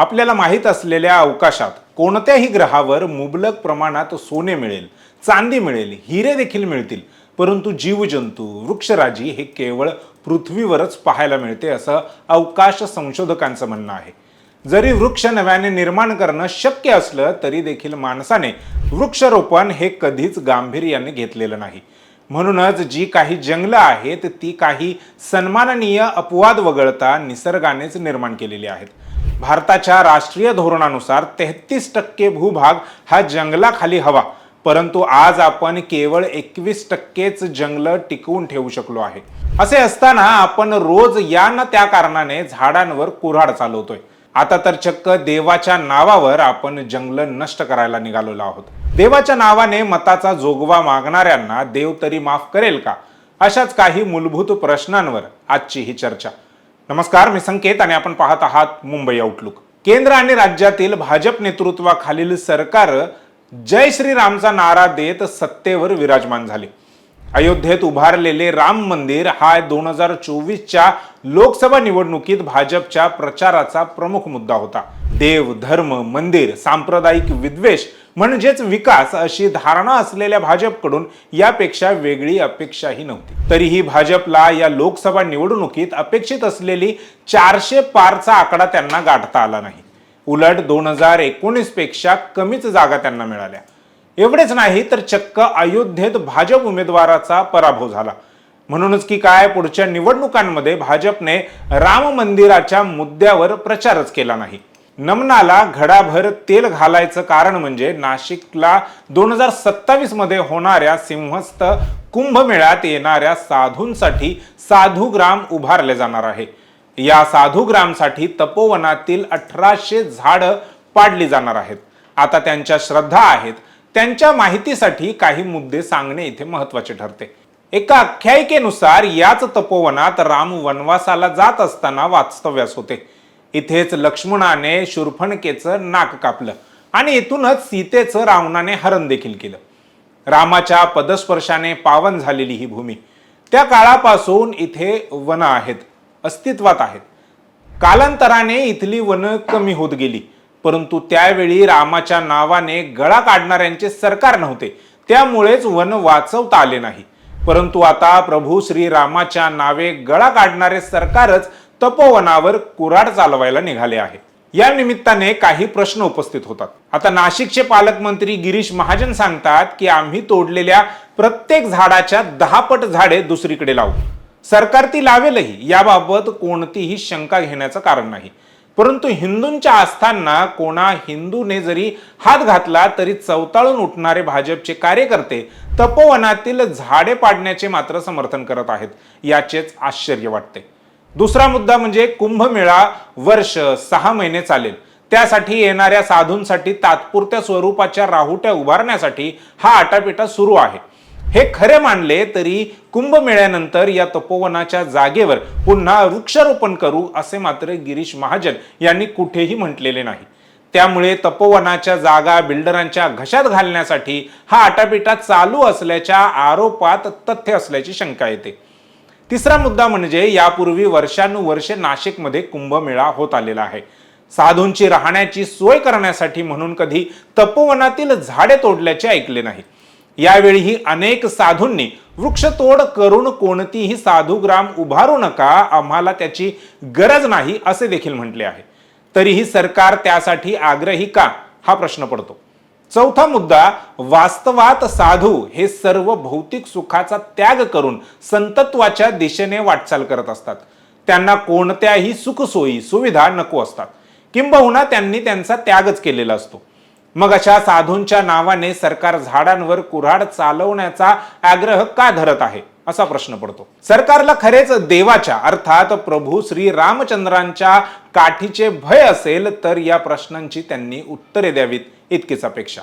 आपल्याला माहीत असलेल्या अवकाशात कोणत्याही ग्रहावर मुबलक प्रमाणात सोने मिळेल चांदी मिळेल हिरे देखील मिळतील. परंतु जीवजंतू वृक्षराजी हे केवळ पृथ्वीवरच पाहायला मिळते असं अवकाश संशोधकांचं म्हणणं आहे. जरी वृक्ष नव्याने निर्माण करणं शक्य असलं तरी देखील माणसाने वृक्षरोपण हे कधीच गांभीर्याने घेतलेलं नाही. म्हणूनच जी काही जंगलं आहेत ती काही सन्माननीय अपवाद वगळता निसर्गानेच निर्माण केलेली आहेत. भारताच्या राष्ट्रीय धोरणानुसार तेहतीस टक्के भूभाग हा जंगलाखाली हवा परंतु आज आपण केवळ एकवीस टक्केच जंगलं टिकवून ठेवू शकलो आहे. असे असताना आपण रोज या ना त्या कारणाने झाडांवर कुऱ्हाड चालवतोय. आता तर चक्क देवाच्या नावावर आपण जंगल नष्ट करायला निघालेलो आहोत. देवाच्या नावाने मताचा जोगवा मागणाऱ्यांना देव तरी माफ करेल का? अशाच काही मूलभूत प्रश्नांवर आजची ही चर्चा. नमस्कार मी संकेत आणि आपण पाहत आहात मुंबई आउटलुक केंद्र आणि राज्यातील भाजप नेतृत्वाखालील सरकार जय श्रीरामचा नारा देत सत्तेवर विराजमान झाले. अयोध्येत उभारलेले राम मंदिर हा दोन हजार चोवीसच्या लोकसभा निवडणुकीत भाजपच्या प्रचाराचा प्रमुख मुद्दा होता. देव धर्म मंदिर सांप्रदायिक विद्वेष म्हणजेच विकास अशी धारणा असलेल्या भाजपकडून यापेक्षा वेगळी अपेक्षाही नव्हती. तरीही भाजपला या लोकसभा निवडणुकीत अपेक्षित असलेली चारशे पारचा आकडा त्यांना गाठता आला नाही. उलट दोन हजार एकोणीसपेक्षा कमीच जागा त्यांना मिळाल्या. एवढेच नाही तर चक्क अयोध्येत भाजप उमेदवाराचा पराभव झाला. म्हणूनच की काय पुढच्या निवडणुकांमध्ये भाजपने राम मंदिराच्या मुद्द्यावर प्रचारच केला नाही. नमनाला घडाभर तेल घालायचं कारण म्हणजे नाशिकला दोन हजार सत्तावीसमध्ये होणाऱ्या सिंहस्थ कुंभमेळ्यात येणाऱ्या साधूंसाठी साधूग्राम उभारले जाणार आहे. या साधूग्रामसाठी तपोवनातील अठराशे झाडं पाडली जाणार आहेत. आता त्यांच्या श्रद्धा आहेत. त्यांच्या माहितीसाठी काही मुद्दे सांगणे इथे महत्त्वाचे ठरते. एका आख्यायिकेनुसार याच तपोवनात राम वनवासाला जात असताना वास्तव्यास होते. इथेच लक्ष्मणाने शूर्फणकेचं नाक कापलं आणि इथूनच सीतेचं रावणाने हरण देखील केलं. रामाच्या पदस्पर्शाने पावन झालेली ही भूमी. त्या काळापासून इथे वन आहेत अस्तित्वात आहेत. कालांतराने इथली वन कमी होत गेली. परंतु त्यावेळी रामाच्या नावाने गळा काढणाऱ्यांचे सरकार नव्हते. त्यामुळेच वन वाचवता आले नाही. परंतु आता प्रभू श्री रामाच्या नावे गळा काढणारे सरकारच तपोवनावर कुराड चालवायला निघाले आहे. या निमित्ताने काही प्रश्न उपस्थित होतात. आता नाशिकचे पालकमंत्री गिरीश महाजन सांगतात की आम्ही तोडलेल्या प्रत्येक झाडाच्या दहा पट झाडे दुसरीकडे लावू. सरकार ती लावेलही. याबाबत कोणतीही शंका घेण्याचं कारण नाही. परंतु हिंदूंच्या आस्थांना कोणा हिंदूने जरी हात घातला तरी चवताळून उठणारे भाजपचे कार्यकर्ते तपोवनातील झाडे पाडण्याचे मात्र समर्थन करत आहेत. याचेच आश्चर्य वाटते. दुसरा मुद्दा म्हणजे कुंभमेळा वर्ष सहा महिने चालेल. त्यासाठी येणाऱ्या साधूंसाठी तात्पुरत्या स्वरूपाच्या राहुट्या उभारण्यासाठी हा आटापिटा सुरू आहे. हे खरे मानले तरी कुंभमेळ्यानंतर या तपोवनाच्या जागेवर पुन्हा वृक्षारोपण करू असे मात्र गिरीश महाजन यांनी कुठेही म्हटलेले नाही. त्यामुळे तपोवनाच्या जागा बिल्डरांच्या घशात घालण्यासाठी हा आटापिटा चालू असल्याच्या आरोपात तथ्य असल्याची शंका येते. तिसरा मुद्दा म्हणजे यापूर्वी वर्षानुवर्षे नाशिकमध्ये कुंभमेळा होत आलेला आहे. साधूंची राहण्याची सोय करण्यासाठी म्हणून कधी तपोवनातील झाडे तोडल्याचे ऐकले नाही. यावेळीही अनेक साधूंनी वृक्षतोड करून कोणतीही साधूग्राम उभारू नका आम्हाला त्याची गरज नाही असे देखील म्हटले आहे. तरीही सरकार त्यासाठी आग्रही का? हा प्रश्न पडतो. चौथा मुद्दा वास्तवात साधू हे सर्व भौतिक सुखाचा त्याग करून संतत्वाच्या दिशेने वाटचाल करत असतात. त्यांना कोणत्याही सुखसोयी सुविधा नको असतात. किंबहुना त्यांनी त्यांचा त्यागच केलेला असतो. मग अशा साधूंच्या नावाने सरकार झाडांवर कुऱ्हाड चालवण्याचा आग्रह का धरत आहे? असा प्रश्न पडतो. सरकारला खरेच देवाच्या अर्थात प्रभू श्री रामचंद्रांच्या काठीचे भय असेल तर या प्रश्नांची त्यांनी उत्तरे द्यावीत इतकीच अपेक्षा.